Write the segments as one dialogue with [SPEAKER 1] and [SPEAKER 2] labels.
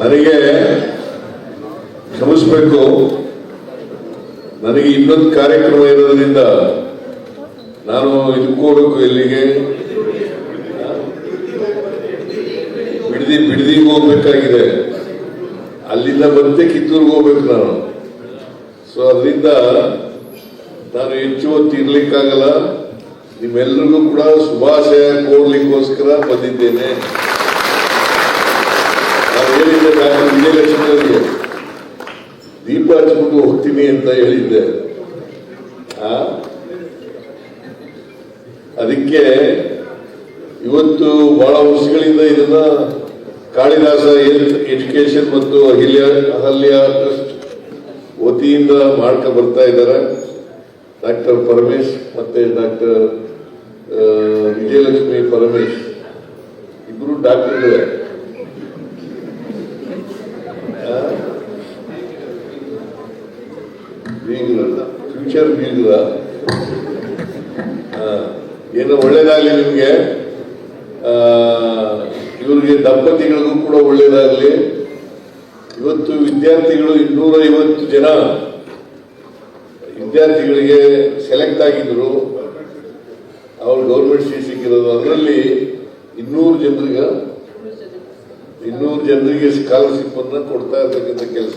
[SPEAKER 1] ನನಗೆ ಕ್ಷಮಿಸ್ಬೇಕು. ನನಗೆ ಇನ್ನೊಂದು ಕಾರ್ಯಕ್ರಮ ಇರೋದ್ರಿಂದ ನಾನು ಇದಕ್ಕೆ ಹೋಗ್ಬೇಕು ಎಲ್ಲಿಗೆ? ಬಿಡದಿ, ಬಿಡದಿಗೆ ಹೋಗ್ಬೇಕಾಗಿದೆ. ಅಲ್ಲಿಂದ ಮತ್ತೆ ಕಿತ್ತೂರ್ಗೆ ಹೋಗ್ಬೇಕು ನಾನು. ಸೊ ಅದರಿಂದ ನಾನು ಹೆಚ್ಚು ಹೊತ್ತು ಇರ್ಲಿಕ್ಕಾಗಲ್ಲ. ನಿಮ್ಮೆಲ್ಲರಿಗೂ ಕೂಡ ಶುಭಾಶಯ ಕೋರ್ಲಿಕ್ಕೋಸ್ಕರ ಬಂದಿದ್ದೇನೆ. ಹೇಳಿದ್ದೆ ನಾನು ವಿಜಯಲಕ್ಷ್ಮಿಯವರಿಗೆ ದೀಪ ಹಚ್ಚಿಕೊಂಡು ಹೋಗ್ತೀನಿ ಅಂತ ಹೇಳಿದ್ದೆ? ಅದಕ್ಕೆ ಇವತ್ತು ಬಹಳ ವರ್ಷಗಳಿಂದ ಇದನ್ನ ಕಾಳಿದಾಸ ಹೆಲ್ತ್ ಎಜುಕೇಶನ್ ಮತ್ತು ಅಹಿಲ್ಯ, ಅಹಲ್ಯ ಟ್ರಸ್ಟ್ ವತಿಯಿಂದ ಮಾಡ್ಕ ಬರ್ತಾ ಇದ್ದಾರೆ. ಡಾಕ್ಟರ್ ಪರಮೇಶ್ ಮತ್ತೆ ಡಾಕ್ಟರ್ ವಿಜಯಲಕ್ಷ್ಮಿ ಪರಮೇಶ್. ಇಬ್ರು ಡಾಕ್ಟರ್ಗಳೇ. ಬೀಗ್ರ ಫ್ಯೂಚರ್ ಬೀಗ್ರ ಏನೋ ಒಳ್ಳೇದಾಗಲಿ ನಿಮಗೆ. ಇವರಿಗೆ ದಂಪತಿಗಳಿಗೂ ಕೂಡ ಒಳ್ಳೇದಾಗಲಿ. ಇವತ್ತು ವಿದ್ಯಾರ್ಥಿಗಳು ಇನ್ನೂರ ಐವತ್ತು ಜನ ವಿದ್ಯಾರ್ಥಿಗಳಿಗೆ ಸೆಲೆಕ್ಟ್ ಆಗಿದ್ರು. ಅವ್ರು ಗೌರ್ಮೆಂಟ್ ಸೀಟ್ ಸಿಕ್ಕಿರೋದು. ಅದರಲ್ಲಿ ಇನ್ನೂರು ಜನರಿಗೆ ಇನ್ನೂರು ಜನರಿಗೆ ಸ್ಕಾಲರ್ಶಿಪ್ ಅನ್ನ ಕೊಡ್ತಾ ಇರ್ತಕ್ಕಂಥ ಕೆಲಸ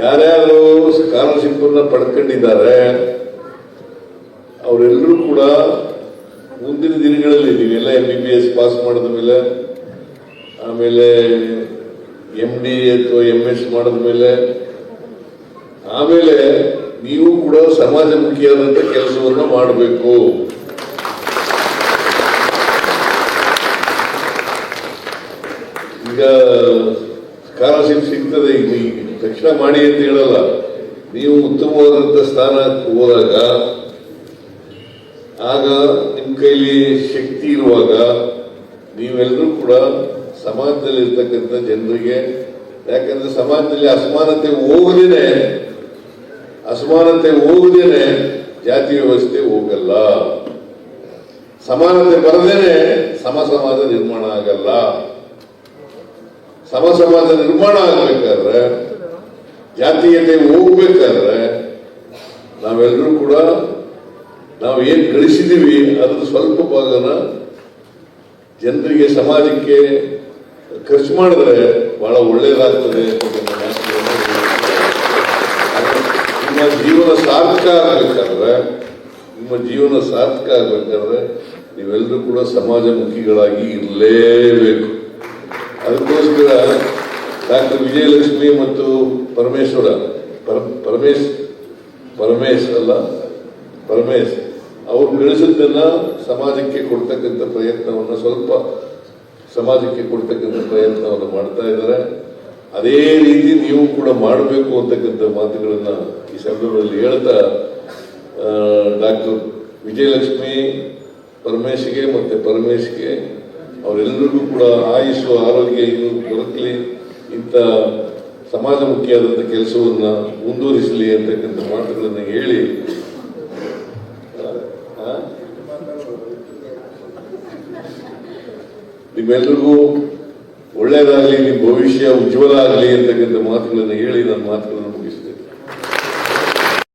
[SPEAKER 1] ಯಾರ್ಯಾರು ಸ್ಕಾಲರ್ಶಿಪ್ ಅನ್ನ ಪಡ್ಕೊಂಡಿದ್ದಾರೆ, ಅವರೆಲ್ಲರೂ ಕೂಡ ಮುಂದಿನ ದಿನಗಳಲ್ಲಿ ನೀವೆಲ್ಲ M B B S pass ಮಾಡಿದ ಮೇಲೆ, ಆಮೇಲೆ ಎಂ ಡಿ ಅಥವಾ ಎಂ ಎಸ್ ಮಾಡಿದ ಮೇಲೆ, ಆಮೇಲೆ ನೀವು ಕೂಡ ಸಮಾಜಮುಖಿಯಾದಂಥ ಕೆಲಸವನ್ನು ಮಾಡಬೇಕು. ಈಗ ಸ್ಕಾಲರ್ಶಿಪ್ ಸಿಗ್ತದೆ ಈಗ. ತಕ್ಷಣ ಮಾಡಿ ಅಂತ ಹೇಳಲ್ಲ. ನೀವು ಉತ್ತಮವಾದಂಥ ಸ್ಥಾನಕ್ಕೆ ಹೋದಾಗ, ಆಗ ನಿಮ್ಮ ಕೈಲಿ ಶಕ್ತಿ ಇರುವಾಗ ನೀವೆಲ್ಲರೂ ಕೂಡ ಸಮಾಜದಲ್ಲಿ ಇರ್ತಕ್ಕಂಥ ಜನರಿಗೆ, ಯಾಕಂದ್ರೆ ಸಮಾಜದಲ್ಲಿ ಅಸಮಾನತೆ ಹೋಗದೇನೆ ಅಸಮಾನತೆ ಹೋಗದೇನೆ ಜಾತಿ ವ್ಯವಸ್ಥೆ ಹೋಗಲ್ಲ. ಸಮಾನತೆ ಬರದೇನೆ ಸಮ ಸಮಾಜ ನಿರ್ಮಾಣ ಆಗಲ್ಲ. ಸಮ ಸಮಾಜ ನಿರ್ಮಾಣ ಆಗ್ಬೇಕಾದ್ರೆ ಜಾತೀಯತೆ ಹೋಗ್ಬೇಕಾದ್ರೆ ನಾವೆಲ್ಲರೂ ಕೂಡ ನಾವು ಏನ್ ಗಳಿಸಿದೀವಿ ಅದ್ರ ಸ್ವಲ್ಪ ಭಾಗನ ಜನರಿಗೆ ಸಮಾಜಕ್ಕೆ ಖರ್ಚು ಮಾಡಿದ್ರೆ ಬಹಳ ಮಾತುಗಳನ್ನ ನಿಮ್ಮ ಜೀವನ ಸಾರ್ಥಕ ಆಗ್ಬೇಕಾದ್ರೆ, ನಿಮ್ಮ ಜೀವನ ಸಾರ್ಥಕ ಆಗ್ಬೇಕಾದ್ರೆ ನೀವೆಲ್ಲರೂ ಕೂಡ ಸಮಾಜಮುಖಿಗಳಾಗಿ ಇರಲೇಬೇಕು. ಅದಕ್ಕೋಸ್ಕರ ಡಾಕ್ಟರ್ ವಿಜಯಲಕ್ಷ್ಮಿ ಮತ್ತು ಪರಮೇಶ್ವರ. ಪರ, ಪರಮೇಶ್ ಪರಮೇಶ್ ಅಲ್ಲ, ಪರಮೇಶ್, ಅವರು ಬೆಳೆಸಿದ್ದನ್ನ ಸಮಾಜಕ್ಕೆ ಕೊಡ್ತಕ್ಕಂಥ ಪ್ರಯತ್ನವನ್ನು ಸ್ವಲ್ಪ ಸಮಾಜಕ್ಕೆ ಕೊಡ್ತಕ್ಕಂಥ ಪ್ರಯತ್ನವನ್ನು ಮಾಡ್ತಾ ಇದ್ದಾರೆ. ಅದೇ ರೀತಿ ನೀವು ಕೂಡ ಮಾಡಬೇಕು ಅಂತಕ್ಕಂಥ ಮಾತುಗಳನ್ನ ಈ ಸಂದರ್ಭದಲ್ಲಿ ಹೇಳ್ತಾ ಡಾಕ್ಟರ್ ವಿಜಯಲಕ್ಷ್ಮಿ, ಪರಮೇಶ್ಗೆ ಮತ್ತೆ ಪರಮೇಶ್ಗೆ ಅವರೆಲ್ಲರಿಗೂ ಕೂಡ ಆಯುಷು ಆರೋಗ್ಯ ಇನ್ನು ದೊರಕಲಿ. ಇಂಥ ಸಮಾಜಮುಖಿಯಾದಂಥ ಕೆಲಸವನ್ನು ಮುಂದುವರಿಸಲಿ ಅಂತಕ್ಕಂಥ ಮಾತುಗಳನ್ನು ಹೇಳಿ? ನಿಮ್ಮೆಲ್ರಿಗೂ ಒಳ್ಳೇದಾಗಲಿ ನಿಮ್ಮ ಭವಿಷ್ಯ ಉಜ್ವಲ ಆಗಲಿ ಅಂತಕ್ಕಂಥ ಮಾತುಗಳನ್ನು ಹೇಳಿ, ನನ್ನ ಮಾತುಗಳನ್ನು